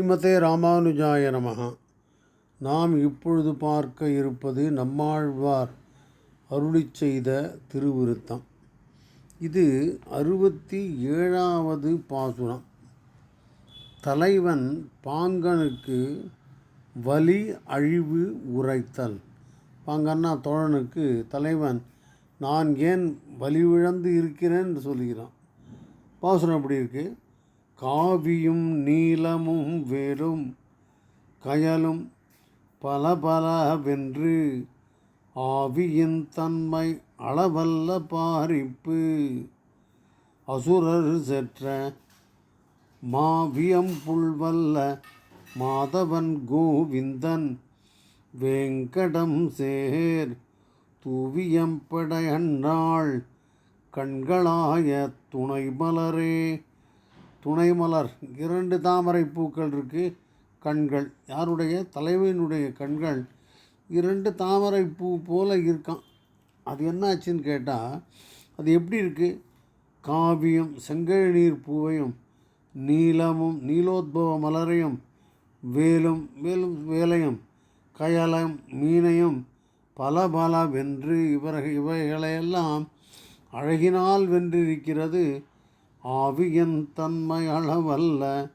ஸ்ரீமதே ராமானுஜாய நமஹ. நாம் இப்பொழுது பார்க்க இருப்பது நம்மாழ்வார் அருளிச் செய்த திருவிருத்தம். இது அறுபத்தி ஏழாவது பாசுரம். தலைவன் பாங்கனுக்கு வலி அழிவு உரைத்தல். பாங்கன்னா தோழனுக்கு தலைவன் நான் ஏன் வலிவிழந்து இருக்கிறேன் என்று சொல்கிறான் பாசுரம் எப்படி இருக்கு? காவியும் நீலமும் வெறும் கயலும் பல பலவென்று ஆவியின் தன்மை அளவல்ல பாரிப்பு. அசுரர் செற்ற மாவியம் புல்வல்ல மாதவன் கோவிந்தன் வேங்கடம் சேர் தூவியம்படையண்ணாள் கண்களாய துணை மலரே துணை மலர். இரண்டு தாமரை பூக்கள் இருக்குது கண்கள். யாருடைய? தலைவனுடைய கண்கள். இரண்டு தாமரை பூ போல இருக்கான். அது என்னாச்சுன்னு கேட்டால் அது எப்படி இருக்குது காவியம் செங்கழநீர் பூவையும் நீலமும் நீலோத்பவ மலரையும் வேலும் வேலும் வேலையும் கயலம் மீனையும் பல பல வென்று இவர்கள் இவைகளையெல்லாம் அழகினால் வென்றிருக்கிறது ஆவியன் தன்மை அளவல்ல.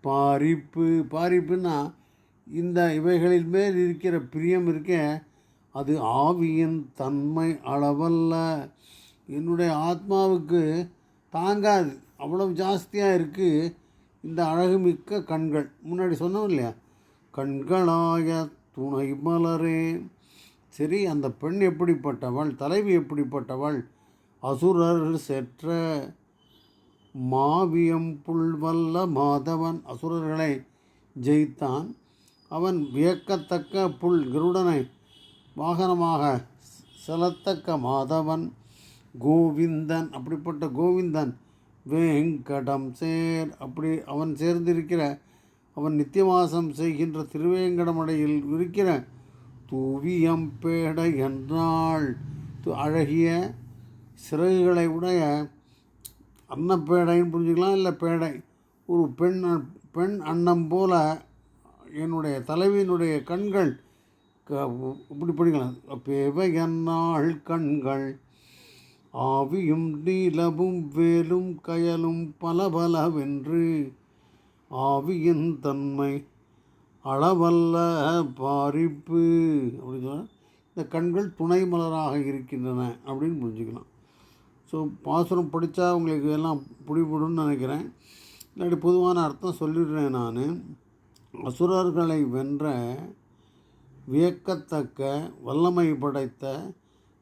பாரிப்பு பாரிப்புன்னா இந்த இவைகளின் மேல் இருக்கிற பிரியம் இருக்க அது ஆவியின் தன்மை அளவல்ல. என்னுடைய ஆத்மாவுக்கு தாங்காது. அவ்வளவு ஜாஸ்தியாக இருக்குது இந்த அழகுமிக்க கண்கள். முன்னாடி சொன்னோம் இல்லையா? கண்களாய துணை மலரே. சரி அந்த பெண் எப்படிப்பட்டவள்? தலைவி எப்படிப்பட்டவள்? அசுரர் செற்ற மாவியம் புல்வல்ல மாதவன் அசுரர்களை ஜெயித்தான். அவன் வியக்கத்தக்க புல் கருடனை வாகனமாக செலத்தக்க மாதவன் கோவிந்தன். அப்படிப்பட்ட கோவிந்தன் வேங்கடம் சேர் அப்படி அவன் சேர்ந்திருக்கிற அவன் நித்தியவாசம் செய்கின்ற திருவேங்கடமடையில் இருக்கிற தூவியம்பேட என்றாள். அழகிய சிறகுகளை உடைய அன்னப்பேடைன்னு புரிஞ்சுக்கலாம் இல்லை பேடை. ஒரு பெண் பெண் அன்னம் போல என்னுடைய தலைவியினுடைய கண்கள் க இப்படி படிக்கலாம். பேவை என்னாள் கண்கள் ஆவியும் நீலமும் வேலும் கயலும் பல பலவென்று ஆவியின் தன்மை அளவல்ல பாரிப்பு. அப்படின்னு சொன்னால் இந்த கண்கள் துணை மலராக இருக்கின்றன அப்படின்னு புரிஞ்சுக்கலாம். ஸோ பாசுரம் படித்தா உங்களுக்கு எல்லாம் பிடிபடும்னு நினைக்கிறேன். இல்லாட்டி பொதுவான அர்த்தம் சொல்லிடுறேன் நான். அசுரர்களை வென்ற வியக்கத்தக்க வல்லமை படைத்த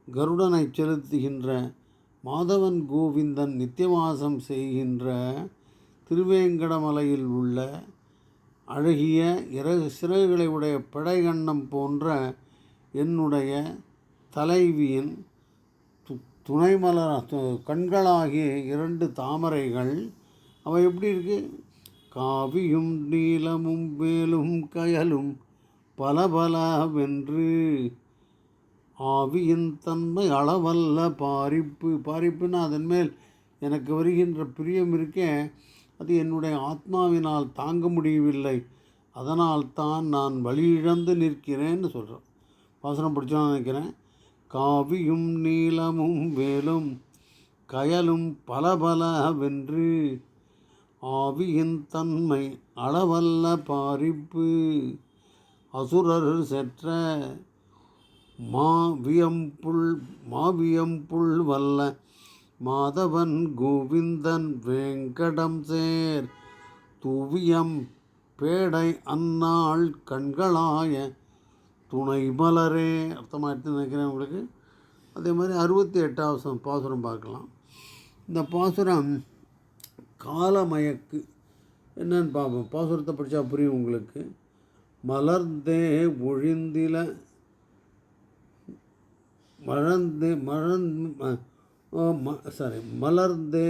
கருடனை செலுத்துகின்ற மாதவன் கோவிந்தன் நித்தியவாசம் செய்கின்ற திருவேங்கடமலையில் உள்ள அழகிய இறகு சிறகுகளை உடைய படைகண்ணம் போன்ற என்னுடைய தலைவியின் துணை மலர் கண்களாகிய இரண்டு தாமரைகள் அவை எப்படி இருக்கு? காவியும் நீலமும் வேலும் கயலும் பல பலவென்று ஆவியின் தன்மை அளவல்ல பாரிப்பு. பாரிப்புன்னா அதன் மேல் எனக்கு வருகின்ற பிரியம் இருக்கே அது என்னுடைய ஆத்மாவினால் தாங்க முடியவில்லை. அதனால் தான் நான் வழியிழந்து நிற்கிறேன்னு சொல்கிறேன் வாசனம் பிடிச்சோன்னு நினைக்கிறேன். காவியும் நீளமும் வேலும் கயலும் பல பலவென்று ஆவியின் தன்மை அளவல்ல பாரிப்பு. அசுரர் செற்ற மாவியம்புள் மாவியம்புள் வல்ல மாதவன் கோவிந்தன் வேங்கடம் சேர். துவியம் பேடை அன்னாள் கண்களாய துணை மலரே அர்த்தமாகிட்டு நினைக்கிறேன் உங்களுக்கு. அதே மாதிரி அறுபத்தி எட்டாவது பாசுரம் பார்க்கலாம். இந்த பாசுரம் காலமயக்கு. என்னன்னு பார்ப்போம். பாசுரத்தை படித்தா புரியும் உங்களுக்கு. மலர்ந்தே ஒழிந்தில. மழந்து மழந்து சாரி மலர்ந்தே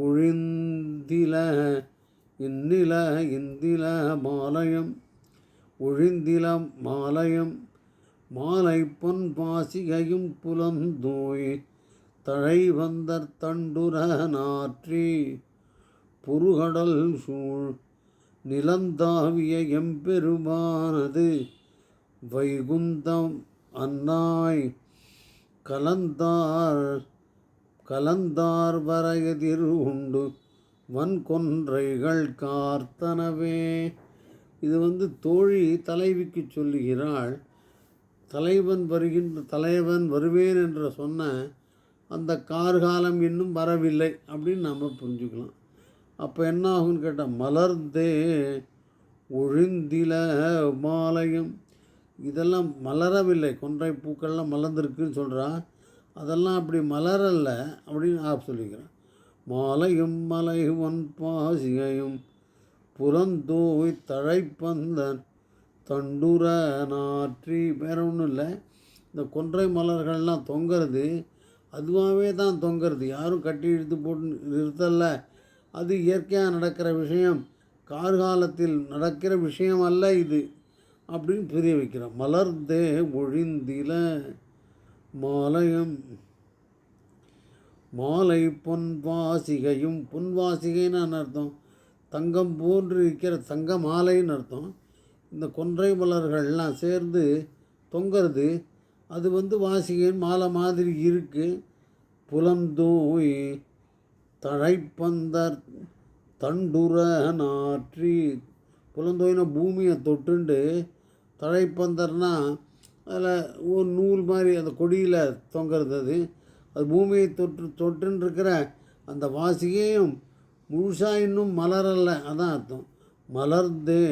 ஒழிந்தில. இந்நில இந்தில மாலயம். ஒழிந்திலம் மாலயம் மாலை பொன் பாசிகையும் புலந்தோய் தழை வந்தர் தண்டுர நாற்றி புருகடல் சூழ் நிலந்தாவிய எம்பெருமானது வைகுந்தம் அன்னாய் கலந்தார் கலந்தார் வரையதிர் உண்டு வன்கொன்றைகள் கார்த்தனவே. இது வந்து தோழி தலைவிக்கு சொல்லுகிறாள் தலைவன் வருகின்ற தலைவன் வருவேன் என்று சொன்ன அந்த கார்காலம் இன்னும் வரவில்லை அப்படின்னு நம்ம புரிஞ்சுக்கலாம். அப்போ என்ன ஆகும்னு கேட்டால் மலர்ந்தே ஒழிந்தில மாலயம் இதெல்லாம் மலரவில்லை. கொன்றை பூக்கள்லாம் மலர்ந்துருக்குன்னு சொல்கிறா அதெல்லாம் அப்படி மலரல்ல அப்படின்னு ஆப் சொல்லிக்கிறேன். மாலையும் மலைவன் பாசிகையும் புறந்தோய் தழைப்பந்தன் தண்டுர நாற்றி வேற ஒன்றும் இல்லை. இந்த கொன்றை மலர்கள்லாம் தொங்குறது அதுவாகவே தான் தொங்குறது. யாரும் கட்டி இழுத்து போட்டு நிறுத்தலை அது இயற்கையாக நடக்கிற விஷயம். கார்காலத்தில் நடக்கிற விஷயம் அல்ல இது அப்படின்னு புரிய வைக்கிறோம். மலர்ந்தே ஒழிந்தில மாலயம். மாலை பொன்வாசிகையும் வாசிகையும் வாசிகைன்னு அர்த்தம்? தங்கம் போன்று இருக்கிற தங்க மாலைன்னு அர்த்தம். இந்த கொன்றை மலர்கள்லாம் சேர்ந்து தொங்கிறது அது வந்து வாசிகன் மாலை மாதிரி இருக்குது புலந்தோய் தழைப்பந்தர் தண்டுர நாற்றி புலந்தோயின பூமியை தொட்டுண்டு தழைப்பந்தர்னா அதில் ஒரு நூல் மாதிரி அந்த கொடியில் தொங்குறது அது. அது பூமியை தொற்று தொட்டுன்னு இருக்கிற அந்த வாசிகையும் முழுசாக இன்னும் மலரல்ல அதான் அர்த்தம். மலர்ந்தே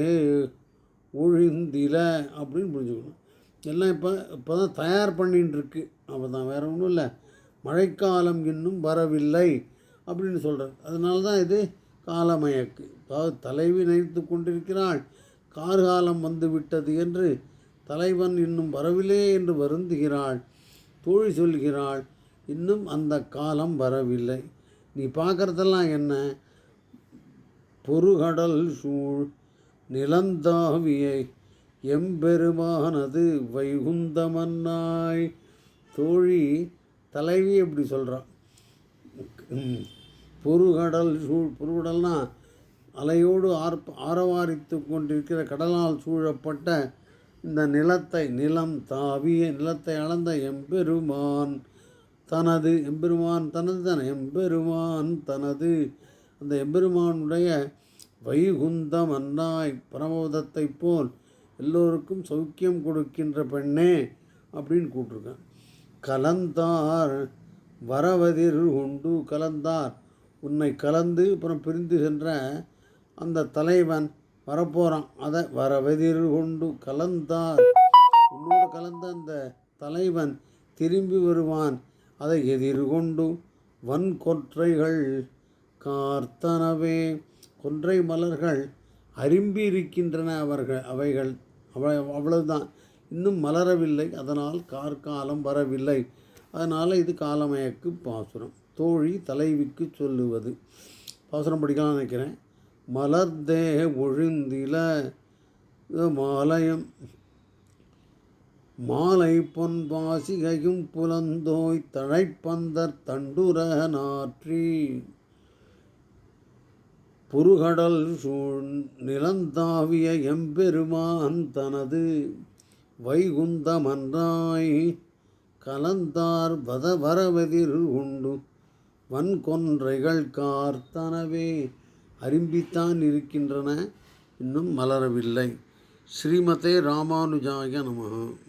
ஒழிந்தில அப்படின்னு புரிஞ்சுக்கணும். எல்லாம் இப்போ இப்போ தான் தயார் பண்ணின்னு இருக்கு அப்போ தான் வேறு ஒன்றும் இல்லை. மழைக்காலம் இன்னும் வரவில்லை அப்படின்னு சொல்கிறார் அதனால தான் இது காலமயக்கு. அதாவது தலைவி நினைத்து கொண்டிருக்கிறாள். கார்காலம் வந்து விட்டது என்று தலைவன் இன்னும் வரவில்லை என்று வருந்துகிறாள். தோழி சொல்கிறாள் இன்னும் அந்த காலம் வரவில்லை. நீ பார்க்குறதெல்லாம் என்ன? பொருகடல் சூழ் நிலந்தாவியை எம்பெருமானது வைகுந்தமன்னாய் தோழி தலைவி எப்படி சொல்கிறான் பொறுகடல் சூழ் பொறுகடல்னா அலையோடு ஆர்ப்ப ஆரவாரித்து கொண்டிருக்கிற கடலால் சூழப்பட்ட இந்த நிலத்தை நிலம் தாவிய நிலத்தை அளந்த எம்பெருமான் தனது எம்பெருமான் தனது தானே எம்பெருமான் தனது. அந்த எம்பெருமானுடைய வைகுந்தம் அன்னாய் பரமோதத்தை போல் எல்லோருக்கும் சௌக்கியம் கொடுக்கின்ற பெண்ணே அப்படின்னு கூப்பிட்ருக்கேன் கலந்தார் வரவதிர் உண்டு கலந்தார். உன்னை கலந்து அப்புறம் பிரிந்து சென்ற அந்த தலைவன் வரப்போகிறான் அதை வரவதிர் கொண்டு கலந்தார். உன்னோடு கலந்த அந்த தலைவன் திரும்பி வருவான். அதை எதிர்கொண்டு வன்கொற்றைகள் கார்த்தனவே. கொன்றை மலர்கள் அரும்பி இருக்கின்றன அவர்கள் அவைகள் அவ அவ்வளவுதான். இன்னும் மலரவில்லை அதனால் கார்காலம் வரவில்லை. அதனால் இது காலமயக்கு பாசுரம். தோழி தலைவிக்கு சொல்லுவது. பாசுரம் படிக்கலாம் நினைக்கிறேன். மலர்தே ஒழுந்தில மாலயம். மாலை பொன் வாசிகையும் புலந்தோய் தழைப்பந்தர் தண்டுர நாற்றி. புருகடல் சூழ் நிலந்தாவிய எம்பெருமான் தனது வைகுந்தமன்றாய் கலந்தார் வத வரவெதிர் உண்டு. வன்கொன்றைகள் கார்த்தனவே அரும்பித்தான் இருக்கின்றன. இன்னும் மலரவில்லை. ஸ்ரீமதே ராமானுஜாய நமகம்